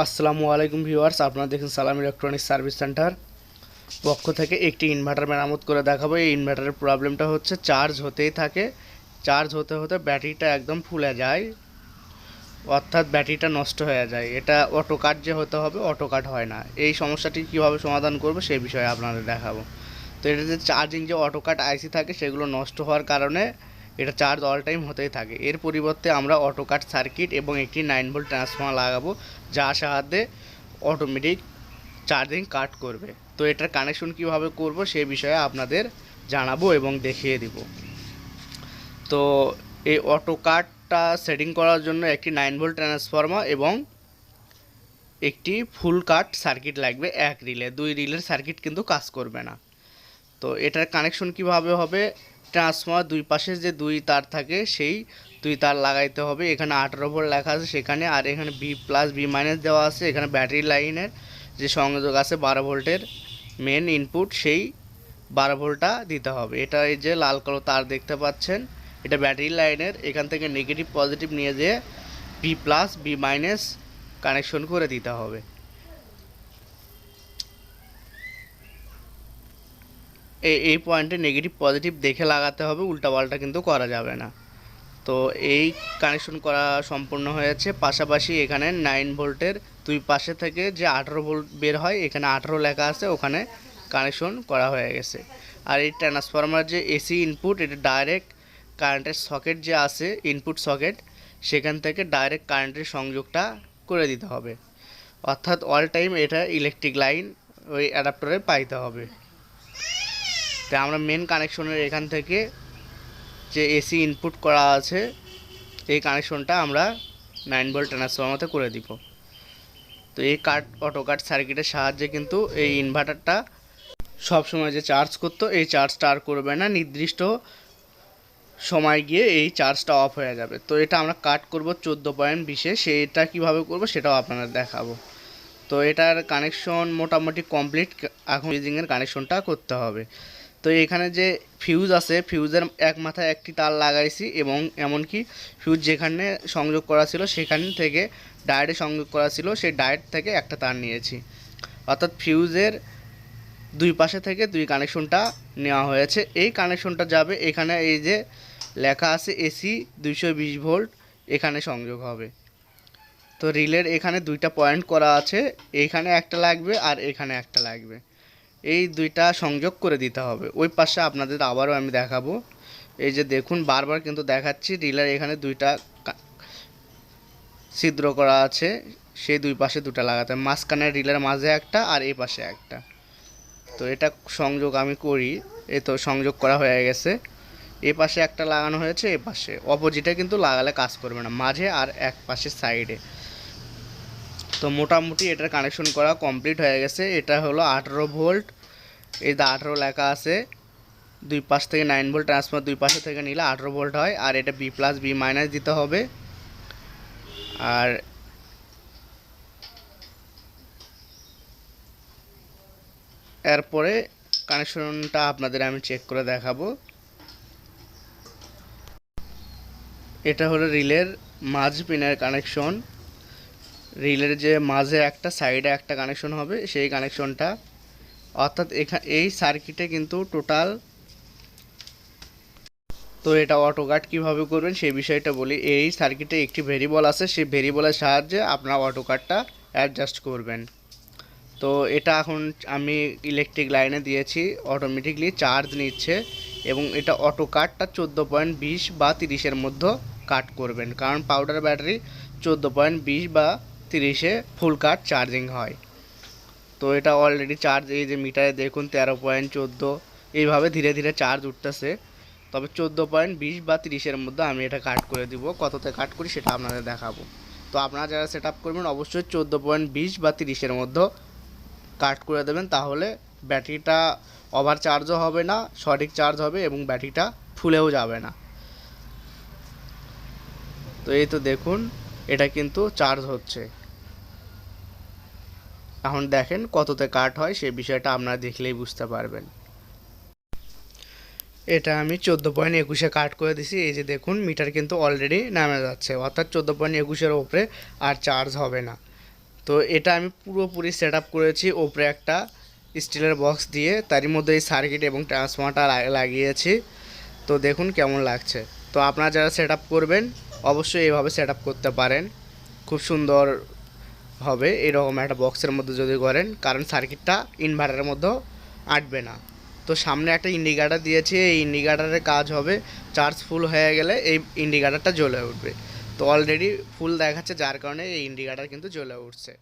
আসসালামু আলাইকুম ভিউয়ার্স, আপনারা দেখুন সালাম ইলেকট্রনিক্স সার্ভিস সেন্টার। পক্ষ থেকে একটি ইনভার্টার মেরামত করে দেখাবো। এই ইনভার্টারের প্রবলেমটা হচ্ছে চার্জ হতেই থাকে। চার্জ হতে হতে ব্যাটারিটা একদম ফুলে যায়। অর্থাৎ ব্যাটারিটা নষ্ট হয়ে যায়। এটা অটো কাট যে হতে হবে অটো কাট হয় না। এই সমস্যাটি কীভাবে সমাধান করব সেই বিষয়ে আপনাদের দেখাবো। তো এটা যে চার্জিং যে অটো কাট আইসি থাকে, সেগুলো নষ্ট হওয়ার কারণে এটা চার্জ অল টাইম হতেই থাকে। এর পরিবর্তে আমরা অটো কাট সার্কিট এবং একটি নাইন ভোল্ট ট্রান্সফর্মার লাগাবো, যার সাহায্যে অটোমেটিক চার্জিং কাট করবে। তো এটার কানেকশন কীভাবে করব সে বিষয়ে আপনাদের জানাব এবং দেখিয়ে দিব। তো এই অটো কাটটা সেটিং করার জন্য একটি নাইন ভোল্ট ট্রান্সফর্মার এবং একটি ফুল কাট সার্কিট লাগবে এক রিলে। দুই রিলের সার্কিট কিন্তু কাজ করবে না। তো এটার কানেকশন কীভাবে হবে? ট্রান্সফর্মার দুই পাশে যে দুই তার থাকে, সেই দুই তার লাগাইতে হবে। এখানে আঠারো ভোল্ট লেখা আছে সেখানে, আর এখানে বি প্লাস বি মাইনাস দেওয়া আছে। এখানে ব্যাটারি লাইনের যে সংযোগ আছে বারো ভোল্টের মেন ইনপুট সেই বারো ভোল্টটা দিতে হবে। এটা এই যে লাল কালো তার দেখতে পাচ্ছেন, এটা ব্যাটারি লাইনের। এখান থেকে নেগেটিভ পজিটিভ নিয়ে যেয়ে B plus B minus connection করে দিতে হবে। এই পয়েন্টে নেগেটিভ পজিটিভ দেখে লাগাতে হবে, উল্টাপাল্টা কিন্তু করা যাবে না। তো এই কানেকশন করা সম্পূর্ণ হয়েছে। পাশাপাশি এখানে নাইন ভোল্টের দুই পাশে থেকে যে আঠারো ভোল্ট বের হয়, এখানে আঠারো লেখা আছে, ওখানে কানেকশন করা হয়ে গেছে। আর এই ট্রান্সফরমার যে এসি ইনপুট এটা ডাইরেক্ট কারেন্টের সকেট যে আছে ইনপুট সকেট সেখান থেকে ডাইরেক্ট কারেন্টের সংযোগটা করে দিতে হবে। অর্থাৎ অল টাইম এটা ইলেকট্রিক লাইন ওই অ্যাডাপ্টারে পাইতে হবে। তাই আমরা মেন কানেকশনের এখান থেকে যে এসি ইনপুট করা আছে, এই কানেকশনটা আমরা নাইন ভোল্ট ট্রান্সফর্মারতে করে দিব। তো এই কাট অটো কাট সার্কিটের সাহায্যে কিন্তু এই ইনভার্টারটা সব সময় যে চার্জ করতো, এই চার্জটা আর করবে না। নির্দিষ্ট সময় গিয়ে এই চার্জটা অফ হয়ে যাবে। তো এটা আমরা কাট করব চোদ্দ পয়েন্ট বিশে। সেটা কীভাবে করব সেটাও আপনাদের দেখাবো। তো এটার কানেকশন মোটামুটি কমপ্লিট এখন ফ্রিজিংয়ের কানেকশনটা করতে হবে। তো এখানে যে ফিউজ আছে ফিউজের এক মাথায় একটি তার লাগাইছি এবং এমনকি ফিউজ যেখানে সংযোগ করা ছিল সেখান থেকে ডায়েটে সংযোগ করা ছিল, সেই ডায়েট থেকে একটা তার নিয়েছি। অর্থাৎ ফিউজের দুই পাশে থেকে দুই কানেকশনটা নেওয়া হয়েছে। এই কানেকশনটা যাবে এখানে এই যে লেখা আছে এসি দুইশো বিশ ভোল্ট এখানে সংযোগ হবে। তো রিলের এখানে দুইটা পয়েন্ট করা আছে এইখানে একটা লাগবে আর এখানে একটা লাগবে। এই দুইটা সংযোগ করে দিতে হবে। ওই পাশে আপনাদের আবারও আমি দেখাবো। এই যে দেখুন, বারবার কিন্তু দেখাচ্ছি রিলার এখানে দুইটা ছিদ্র করা আছে, সেই দুই পাশে দুটা লাগাতে। মাঝখানে রিলের মাঝে একটা আর এই পাশে একটা। তো এটা সংযোগ আমি করি, এ তো সংযোগ করা হয়ে গেছে। এ পাশে একটা লাগানো হয়েছে, এ পাশে। অপোজিটে কিন্তু লাগালে কাজ করবে না, মাঝে আর এক পাশে সাইডে। তো মোটামুটি এটার কানেকশন করা কমপ্লিট হয়ে গেছে। এটা হলো আঠেরো ভোল্ট এই দা আঠেরো লেখা আছে। দুই পাশ থেকে নাইন ভোল্ট ট্রান্সফার দুই পাশে থেকে নিলে আঠেরো ভোল্ট হয়। আর এটা বি প্লাস বি মাইনাস দিতে হবে। আর এরপরে কানেকশনটা আপনাদের আমি চেক করে দেখাবো। এটা হলো রিলের মাঝ পিনের কানেকশন রিলের যে মাঝে একটা সাইডে একটা কানেকশন হবে, সেই কানেকশনটা অর্থাৎ এখানে এই সার্কিটে কিন্তু টোটাল তো এটা অটো কাট কীভাবে করবেন, সেই বিষয়টা বলি। এই সার্কিটে একটি ভেরিবল আছে, সেই ভেরিয়েবলের সাহায্যে আপনার অটো কাটটা অ্যাডজাস্ট করবেন। তো এটা এখন আমি ইলেকট্রিক লাইনে দিয়েছি অটোমেটিকলি চার্জ নিচ্ছে এবং এটা অটো কাটটা চোদ্দ পয়েন্ট বিশ বা তিরিশের মধ্যে কাট করবেন। কারণ পাউডার ব্যাটারি চোদ্দ পয়েন্ট বিশ বা তিরিশে ফুল কাট চার্জিং হয়। তো এটা অলরেডি চার্জ এই যে মিটারে দেখুন তেরো পয়েন্ট চোদ্দ, এইভাবে ধীরে ধীরে চার্জ উঠতেছে। তবে চোদ্দ পয়েন্ট বিশ বা তিরিশের মধ্যে আমি এটা কাট করে দিব, কততে কাট করি সেটা আপনাদের দেখাবো। তো আপনারা যারা সেট করবেন, অবশ্যই চোদ্দ পয়েন্ট বিশ বা তিরিশের মধ্যে কাট করে দেবেন, তাহলে ব্যাটারিটা ওভার চার্জও হবে না, সঠিক চার্জ হবে এবং ব্যাটারিটা ফুলেও যাবে না। তো এই তো দেখুন, এটা কিন্তু চার্জ হচ্ছে। এখন দেখেন কততে কাট হয়, সে বিষয়টা আপনারা দেখলেই বুঝতে পারবেন। এটা আমি চোদ্দ পয়েন্ট একুশে কাট করে দিছি, এই যে দেখুন, মিটার কিন্তু অলরেডি নামে যাচ্ছে, অর্থাৎ চোদ্দ পয়েন্ট একুশের ওপরে আর চার্জ হবে না। তো এটা আমি পুরোপুরি সেট করেছি ওপরে একটা স্টিলের বক্স দিয়ে, তারই মধ্যে এই সার্কিট এবং ট্রান্সফর্মারটা লাগিয়েছি। তো দেখুন কেমন লাগছে। তো আপনারা যারা সেট করবেন, অবশ্যই এইভাবে সেট করতে পারেন। খুব সুন্দর হবে, এরকম একটা বক্সের মধ্যে যদি করেন, কারণ সার্কিটটা ইনভার্টারের মধ্যেও আটবে না। তো সামনে একটা ইন্ডিকেটার দিয়েছি, এই ইন্ডিকেটারের কাজ হবে চার্জ ফুল হয়ে গেলে এই ইন্ডিকেটারটা জ্বলে উঠবে। তো অলরেডি ফুল দেখাচ্ছে, যার কারণে এই ইন্ডিকেটার কিন্তু জ্বলে উঠছে।